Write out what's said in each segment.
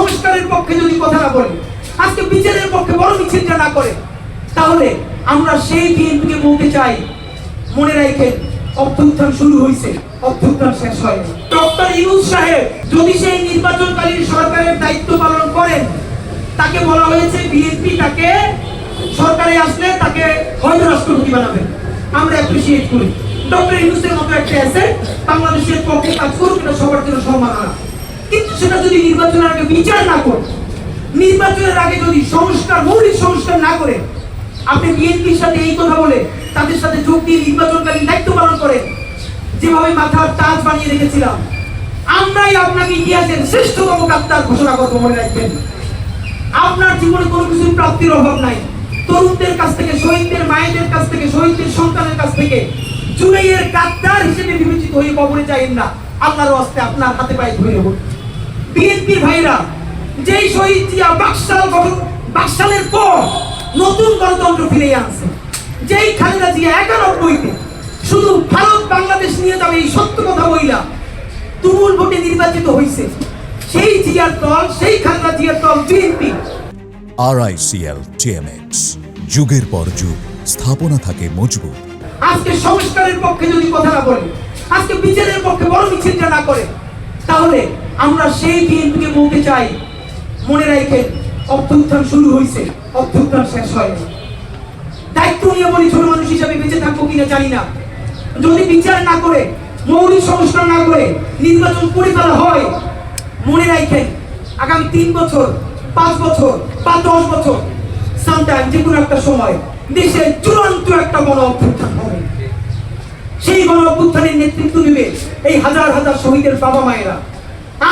সংস্কারের পক্ষে যদি কথা না বলে, আজকে বিচারের পক্ষে বড় মিছিলটা না করে, তাহলে আমরা সেই বিএনপিকে বলতে চাই, মনে রাখেন, অভ্যুত্থান শুরু হয়েছে অভ্যুত্থান শেষ হয়নি। ডক্টর ইউনুস সাহেব যদি সেই নির্বাচনকালীন সরকারের দায়িত্ব পালন করেন, তাকে বলা হয়েছে বিএনপি তাকে সরকারে আসলে তাকে হয়তো রাষ্ট্রপতি বানাবেন আমরা অ্যাপ্রিসিয়েট করি। ডক্টর ইউনুসের মতো একটা অ্যাসেট বাংলাদেশের পক্ষে কাজ করুক, এটা সবার জন্য সম্মাননা কিন্তু সেটা যদি নির্বাচনের আগে বিচার না করে, নির্বাচনের আগে যদি সংস্কার, মৌলিক সংস্কার না করে, আপনি বিএনপির সাথে এই কথা বলে, তাদের সাথে যোগ দিয়ে নির্বাচনকালীন দায়িত্ব পালন করেন যেভাবে মাথার তাজ বানিয়ে রেখেছিলাম, আমরাই আপনাকে ইতিহাসের শ্রেষ্ঠতম গাদ্দার ঘোষণা করব মনে রাখবেন। আপনার জীবনে কোনো কিছুর প্রাপ্তির অভাব নাই। তরুণদের কাছ থেকে, শহীদদের মায়েদের কাছ থেকে, শহীদদের সন্তানের কাছ থেকে, জুলাইয়ের গাদ্দার হিসেবে বিবেচিত হয়ে কবরে যাইন না। আল্লাহর হস্তে আপনার হাতে পায়ে ধরে নেব। বিএনপির ভাইরা যেই শহীদ জিয়া বাকশাল বাকশালের পর নতুন গণতন্ত্র ফিরে আনছে। যেই খালেদা জিয়া একানব্বইতে শুধু ভারত বাংলাদেশ নিয়ে যাবে এই সত্য কথা বইলা তুমুল ভোটে নির্বাচিত হয়েছে সেই জিয়ার দল সেই খালেদা জিয়ার দল বিএনপি। আরআইসিএল টিএমএক্স যুগের পর যুগ স্থাপনা থাকে মজবুত। আজকে সংস্কারের পক্ষে যদি কথা না বলে আজকে বিচারের পক্ষে বড় মিছিলটা না করে তাহলে আমরা সেই বিএনপিকে বলতে চাই, মনে রাখেন, অভ্যুত্থান শুরু হয়েছে অভ্যুত্থান শেষ হয়নি। দায়িত্ব নিয়ে বলি, ছোট মানুষ হিসাবে বেঁচে থাকব কিনা জানি না। যদি বিচার না করে, মৌলিক সংস্কার না করে নির্বাচন করে ফেলা হয়, মনে রাখেন, আগামী তিন বছর, পাঁচ বছর বা দশ বছর সামটাইম যে কোনো একটা সময় দেশে চূড়ান্ত একটা গণ অভ্যুত্থান হবে। সেই গণ অভ্যুত্থানের নেতৃত্ব দেবে এই হাজার হাজার শহীদের বাবা মায়েরা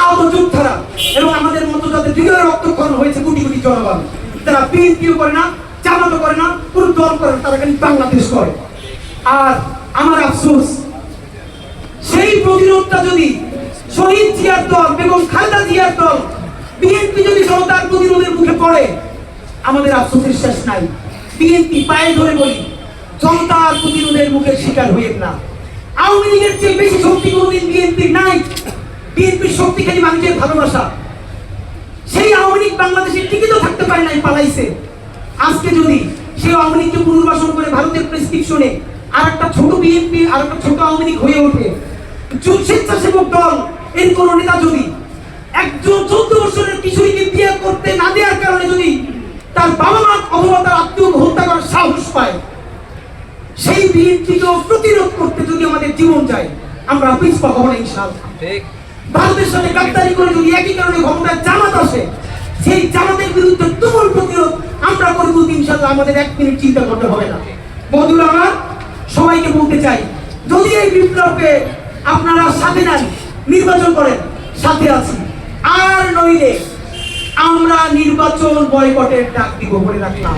আহত যোদ্ধারা এবং আমাদের মতো যাদের হৃদয় রক্তক্ষরণ হয়েছে কোটি কোটি জনগণ তারা বিএনপিও করে না, জামাতও করে না কোনো দল করে না, তারা খালি বাংলাদেশ করে। আর আমার আফসোস, সেই প্রতিরোধটা যদি শহীদ জিয়ার দল, বেগম খালেদা জিয়ার দল, বিএনপি যদি জনতার প্রতিরোধের মুখে পড়ে, আমাদের আফসোসের শেষ নাই। বিএনপি পায়ে ধরে বলি, জনতার প্রতিরোধের মুখে শিকার হইয়েন না। আওয়ামী লীগের চেয়ে বেশি শক্তি কোনোদিন বিএনপির নাই। বিএনপির শক্তি খালি মানুষের ভালোবাসা। সেই আওয়ামী লীগ বাংলাদেশে টিকিত থাকতে পারে নাই, পালাইছে। আজকে যদি সেই আওয়ামী লীগকে পুনর্বাসন করে ভারতের প্রেসক্রিপশনে আর একটা ছোট বিএনপি আর একটা ছোট আওয়ামী লীগ হয়ে ওঠে স্বেচ্ছাসেবক দল, এর কোন নেতা যদি একজন চোদ্দ বছরের কিশোরীকে বিয়ে করতে না দেওয়ার কারণে যদি তার বাবা মা অথবা তার আত্মীয় হত্যা করার সাহস পায়, সেই বিএনপিকেও প্রতিরোধ করতে যদি আমাদের জীবন যায়, আমরা পিছপা হব না ইনশাআল্লাহ। ভারতের সাথে গাদ্দারি করে যদি একই কারণে ক্ষমতায় জামাত আসে, সেই জামাতের বিরুদ্ধে তুমুল প্রতিরোধ আমরা করব ইনশাল্লাহ আমাদের এক মিনিট চিন্তা করতে হবে না। বন্ধুরা, আমার সবাইকে বলতে চাই, যদি এই বিপ্লবকে আপনারা সাথে নেন, নির্বাচন করেন, সাথে আছি। আর নইলে আমরা নির্বাচন বয়কটের ডাক দিব বলে রাখলাম।